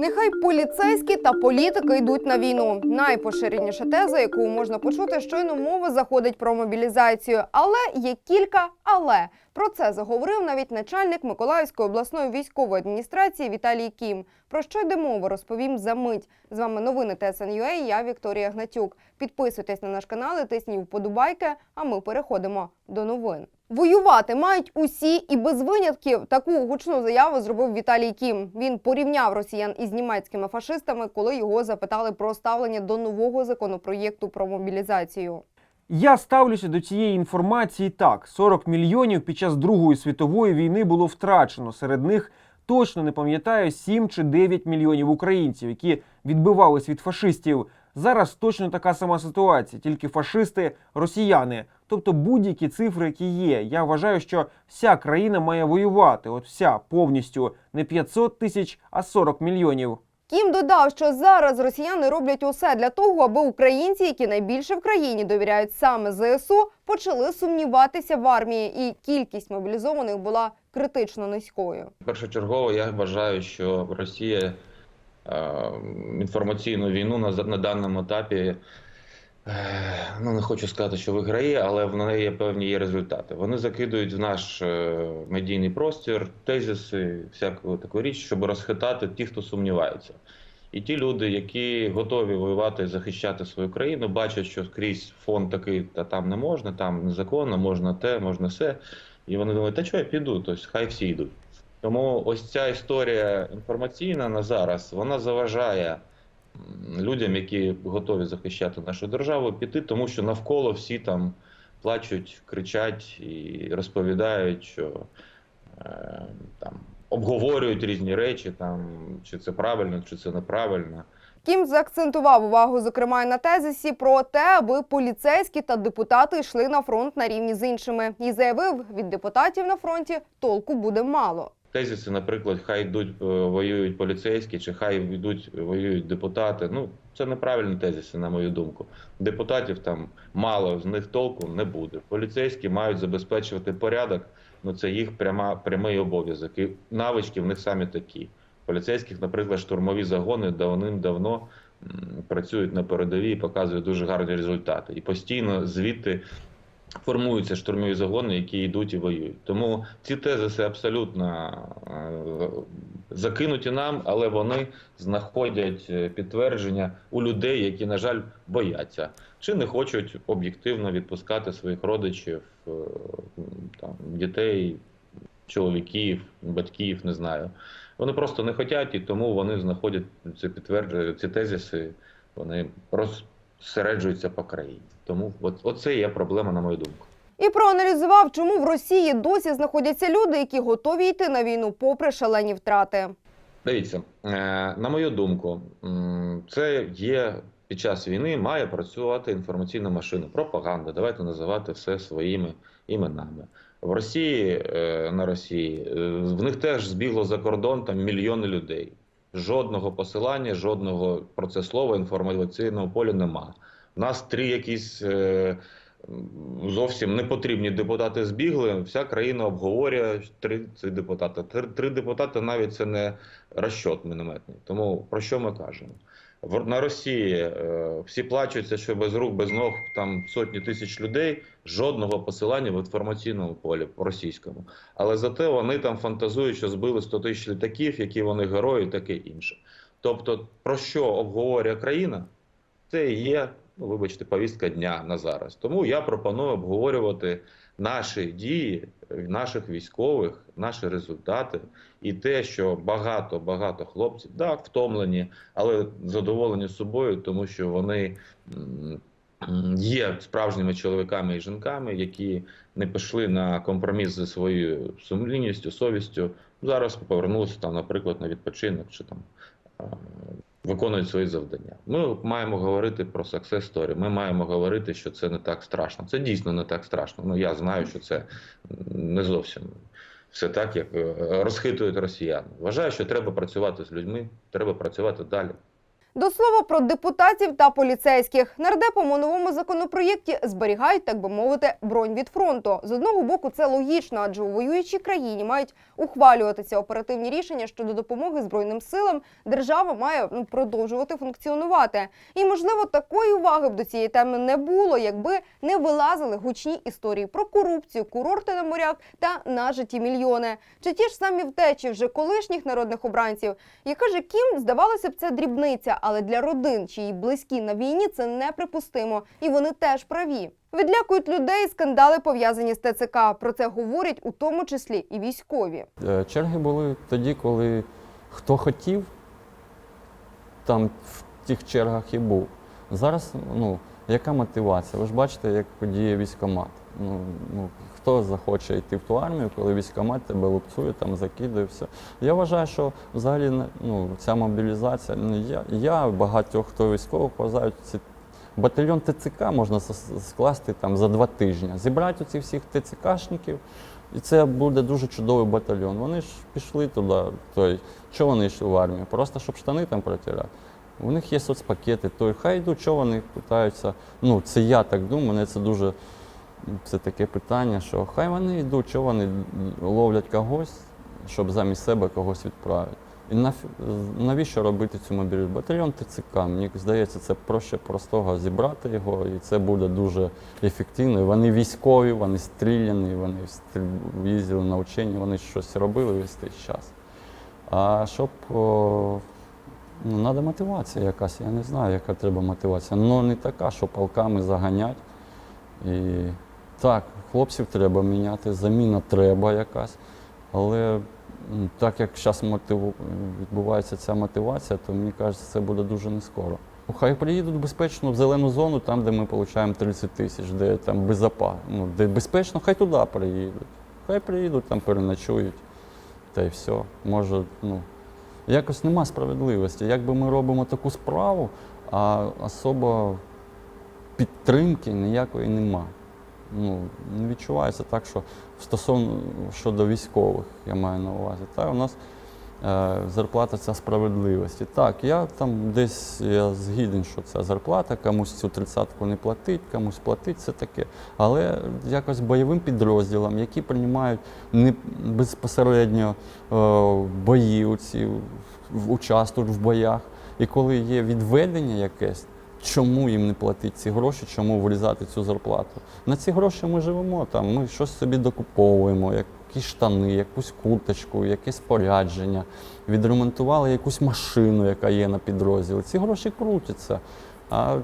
Нехай поліцейські та політики йдуть на війну. Найпоширеніша теза, яку можна почути, щойно мова заходить про мобілізацію. Але є кілька але. Про це заговорив навіть начальник Миколаївської обласної військової адміністрації Віталій Кім. Про що йде мова, розповім за мить. З вами новини ТСНЮА, Я Вікторія Гнатюк. Підписуйтесь на наш канал і тисніть вподобайки. А ми переходимо до новин. Воювати мають усі і без винятків. Таку гучну заяву зробив Віталій Кім. Він порівняв росіян із німецькими фашистами, коли його запитали про ставлення до нового законопроєкту про мобілізацію. Я ставлюся до цієї інформації так: 40 мільйонів під час Другої світової війни було втрачено. Серед них точно не пам'ятаю 7 чи 9 мільйонів українців, які відбивались від фашистів. Зараз точно така сама ситуація, тільки фашисти росіяни. Тобто будь-які цифри, які є. Я вважаю, що вся країна має воювати. От вся повністю не 500 тисяч, а 40 мільйонів. Кім додав, що зараз росіяни роблять усе для того, аби українці, які найбільше в країні довіряють саме ЗСУ, почали сумніватися в армії, і кількість мобілізованих була критично низькою. Першочергово я вважаю, що Росія е, інформаційну війну на, на даному етапі. Е, Ну, не хочу сказати, що виграє, але в неї є певні є результати. Вони закидують в наш е, медійний простір тезиси, всяку таку річ, щоб розхитати ті, хто сумнівається. І ті люди, які готові воювати і захищати свою країну, бачать, що скрізь фон такий, та там не можна, там незаконно, можна те, можна все. І вони думають, та чого я піду, тобто хай всі йдуть. Тому ось ця історія інформаційна на зараз вона заважає людям, які готові захищати нашу державу, піти, тому що навколо всі там плачуть, кричать і розповідають, що е, там обговорюють різні речі, там чи це правильно, чи це неправильно. Кім заакцентував увагу, зокрема, й на тезисі про те, аби поліцейські та депутати йшли на фронт на рівні з іншими, і заявив, від депутатів на фронті толку буде мало. Тезиси, наприклад, хай йдуть е, воюють поліцейські, чи хай йдуть воюють депутати. Ну це неправильні тезиси, на мою думку. Депутатів там мало з них толку не буде. Поліцейські мають забезпечувати порядок. Ну це їх пряма прямий обов'язок. І навички в них самі такі. Поліцейських, наприклад, штурмові загони давним-давно працюють на передовій і показують дуже гарні результати. І постійно звідти формуються штурмові загони, які йдуть і воюють. Тому ці тезиси абсолютно е, закинуті нам, але вони знаходять е, підтвердження у людей, які, на жаль, бояться чи не хочуть об'єктивно відпускати своїх родичів, е, там, дітей, чоловіків, батьків, не знаю. Вони просто не хочуть, і тому вони знаходять ці підтвердження, ці тезиси, вони розсереджуються по країні. Тому от, оце є проблема, на мою думку. І проаналізував, чому в Росії досі знаходяться люди, які готові йти на війну попри шалені втрати. Дивіться, е, на мою думку, це є під час війни має працювати інформаційна машина, пропаганда. Давайте називати все своїми іменами. В Росії е, на Росії е, в них теж збігло за кордон там мільйони людей. Жодного посилання, жодного про це слова інформаційного поля нема. У нас три якісь е, зовсім непотрібні депутати збігли. Вся країна обговорює три ці депутати. Три, три депутати навіть це не розчот мінометний. Тому про що ми кажемо? На Росії е, всі плачуться, що без рук, без ног там сотні тисяч людей, жодного посилання в інформаційному полі російському. Але зате вони там фантазують, що збили 100 тисяч літаків, які вони герої, таке інше. Тобто, про що обговорює країна, це є, ну вибачте, повістка дня на зараз. Тому я пропоную обговорювати наші дії, наших військових, наші результати і те, що багато багато хлопців так втомлені, але задоволені собою, тому що вони є справжніми чоловіками і жінками, які не пішли на компроміс зі своєю сумлінністю, совістю. Зараз повернулися там, наприклад, на відпочинок чи там. Виконують свої завдання. Ми маємо говорити про success story, Ми маємо говорити, що це не так страшно. Це дійсно не так страшно. Ну я знаю, що це не зовсім все так, як е, розхитують росіяни. Вважаю, що треба працювати з людьми, треба працювати далі. До слова про депутатів та поліцейських нардепам у новому законопроєкті зберігають, так би мовити, бронь від фронту. З одного боку, це логічно, адже у воюючій країні мають ухвалюватися оперативні рішення щодо допомоги збройним силам. Держава має ну, продовжувати функціонувати. І можливо, такої уваги б до цієї теми не було, якби не вилазили гучні історії про корупцію, курорти на морях та нажиті мільйони. Чи ті ж самі втечі вже колишніх народних обранців, як каже Кім, здавалося б, це дрібниця, але для родин, чиї близькі на війні, це неприпустимо, і вони теж праві. Відлякують людей скандали пов'язані з ТЦК. Про це говорять у тому числі і військові. Е, Черги були тоді, коли хто хотів, там в тих чергах і був. Зараз, ну, яка мотивація? Ви ж бачите, як діє військкомат. Ну, ну, хто захоче йти в ту армію, коли військкомат тебе лупцює, там закидає все. Я вважаю, що взагалі ну, ця мобілізація, ну, я, я багатьох, хто військових вважають, ці батальйон ТЦК можна скласти там за два тижні. Зібрати оці всіх ТЦКшників, і це буде дуже чудовий батальйон. Вони ж пішли туди, той, що вони йшли в армію? Просто щоб штани там протирати. У них є соцпакети, то хай йдуть, що вони питаються. Ну, це я так думаю, мене це дуже це таке питання, що хай вони йдуть, що вони ловлять когось, щоб замість себе когось відправити. І нафі- навіщо робити цю мобілізацію? Батальйон ТЦК, мені здається, це проще простого зібрати його, і це буде дуже ефективно. Вони військові, вони стріляні, вони їздили на учення, вони щось робили весь цей час. А щоб о, ну, треба мотивація якась, я не знаю, яка треба мотивація. Ну не така, що палками заганять. І так, хлопців треба міняти, заміна треба якась. Але так як зараз мотиву... відбувається ця мотивація, то мені кажеться, це буде дуже не скоро. Ну, Хай приїдуть безпечно в зелену зону, там, де ми отримуємо 30 тисяч, де там безопа... ну, де безпечно, хай туди приїдуть. Хай приїдуть, там переночують. Та й все. Може, ну, якось нема справедливості. Якби ми робимо таку справу, а особо підтримки ніякої нема. Ну, не відчувається так, що стосовно щодо військових, я маю на увазі. Та, у нас зарплата ця справедливості. Так, я там десь я згіден, що ця зарплата, комусь цю тридцятку не платить, комусь платить, це таке. Але якось бойовим підрозділам, які приймають не безпосередньо е, бої, оці, участвують в боях. І коли є відведення якесь, чому їм не платити ці гроші, чому врізати цю зарплату? На ці гроші ми живемо там, ми щось собі докуповуємо, якісь штани, якусь курточку, якесь спорядження, відремонтували якусь машину, яка є на підрозділі. Ці гроші крутяться. А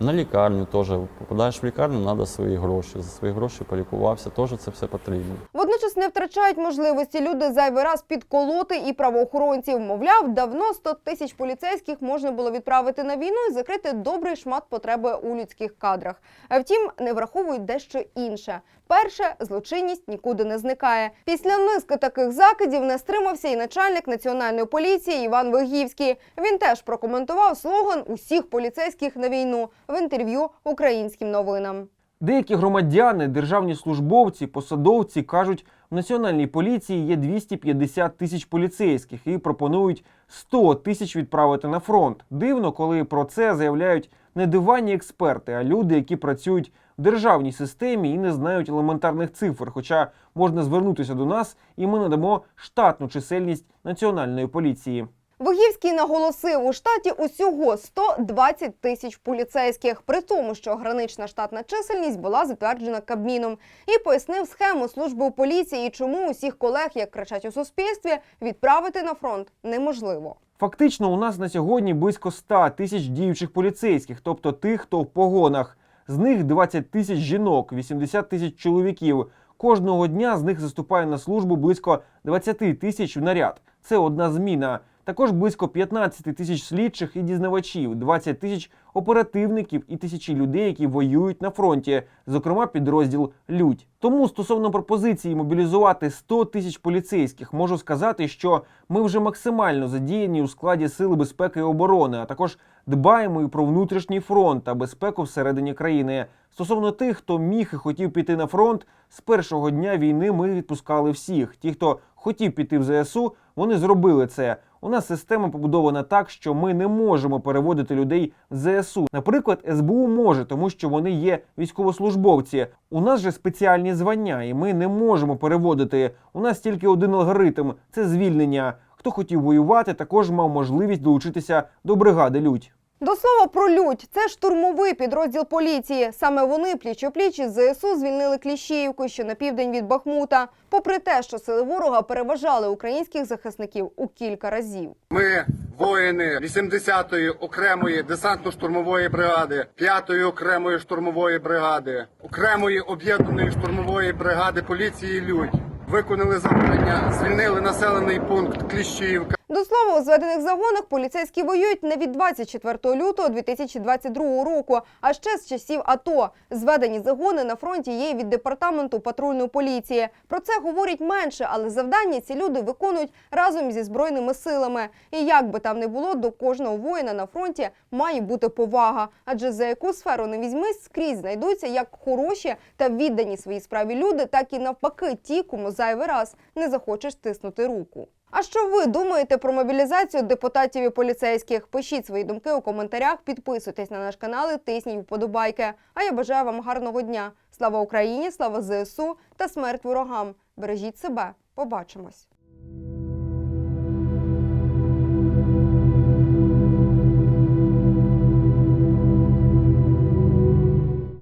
на лікарню теж попадаєш в лікарню, треба свої гроші. За свої гроші полікувався, теж це все потрібно. Водночас не втрачають можливості люди зайвий раз підколоти і правоохоронців. Мовляв, давно 100 тисяч поліцейських можна було відправити на війну і закрити добрий шмат потреби у людських кадрах. А втім, не враховують дещо інше. Перше, злочинність нікуди не зникає. Після низки таких закидів не стримався і начальник національної поліції Іван Вигівський. Він теж прокоментував слоган усіх поліцейських на війну в інтерв'ю українським новинам. Деякі громадяни, державні службовці, посадовці кажуть, в національній поліції є 250 тисяч поліцейських і пропонують 100 тисяч відправити на фронт. Дивно, коли про це заявляють не диванні експерти, а люди, які працюють в державній системі і не знають елементарних цифр. Хоча можна звернутися до нас, і ми надамо штатну чисельність національної поліції. Вигівський наголосив, у штаті усього 120 тисяч поліцейських, при тому, що гранична штатна чисельність була затверджена Кабміном, і пояснив схему служби у поліції, чому усіх колег, як кричать у суспільстві, відправити на фронт неможливо. Фактично, у нас на сьогодні близько 100 тисяч діючих поліцейських, тобто тих, хто в погонах. З них 20 тисяч жінок, 80 тисяч чоловіків. Кожного дня з них заступає на службу близько 20 тисяч в наряд. Це одна зміна. Також близько 15 тисяч слідчих і дізнавачів, 20 тисяч оперативників і тисячі людей, які воюють на фронті, зокрема підрозділ Людь. Тому стосовно пропозиції мобілізувати 100 тисяч поліцейських, можу сказати, що ми вже максимально задіяні у складі сили безпеки і оборони, а також дбаємо і про внутрішній фронт та безпеку всередині країни. Стосовно тих, хто міг і хотів піти на фронт, з першого дня війни ми відпускали всіх. Ті, хто хотів піти в ЗСУ, вони зробили це. У нас система побудована так, що ми не можемо переводити людей в ЗСУ. Наприклад, СБУ може, тому що вони є військовослужбовці. У нас же спеціальні звання, і ми не можемо переводити. У нас тільки один алгоритм це звільнення. Хто хотів воювати, також мав можливість долучитися до бригади Людь. До слова про лють, це штурмовий підрозділ поліції. Саме вони пліч-о-пліч із ЗСУ звільнили Кліщіївку, що на південь від Бахмута. Попри те, що сили ворога переважали українських захисників у кілька разів. Ми воїни 80-ї окремої десантно-штурмової бригади, 5-ї окремої штурмової бригади, окремої об'єднаної штурмової бригади поліції Людь. Виконали завдання, звільнили населений пункт Кліщіївка. До слова, у зведених загонах поліцейські воюють не від 24 лютого 2022 року, а ще з часів АТО. Зведені загони на фронті є від департаменту патрульної поліції. Про це говорять менше, але завдання ці люди виконують разом зі збройними силами. І як би там не було, до кожного воїна на фронті має бути повага. Адже за яку сферу не візьмись, скрізь знайдуться як хороші та віддані своїй справі люди, так і навпаки, ті, кому зайвий раз не захочеш тиснути руку. А що ви думаєте про мобілізацію депутатів і поліцейських? Пишіть свої думки у коментарях, підписуйтесь на наш канал і тисніть вподобайки. А я бажаю вам гарного дня. Слава Україні, слава ЗСУ та смерть ворогам. Бережіть себе. Побачимось.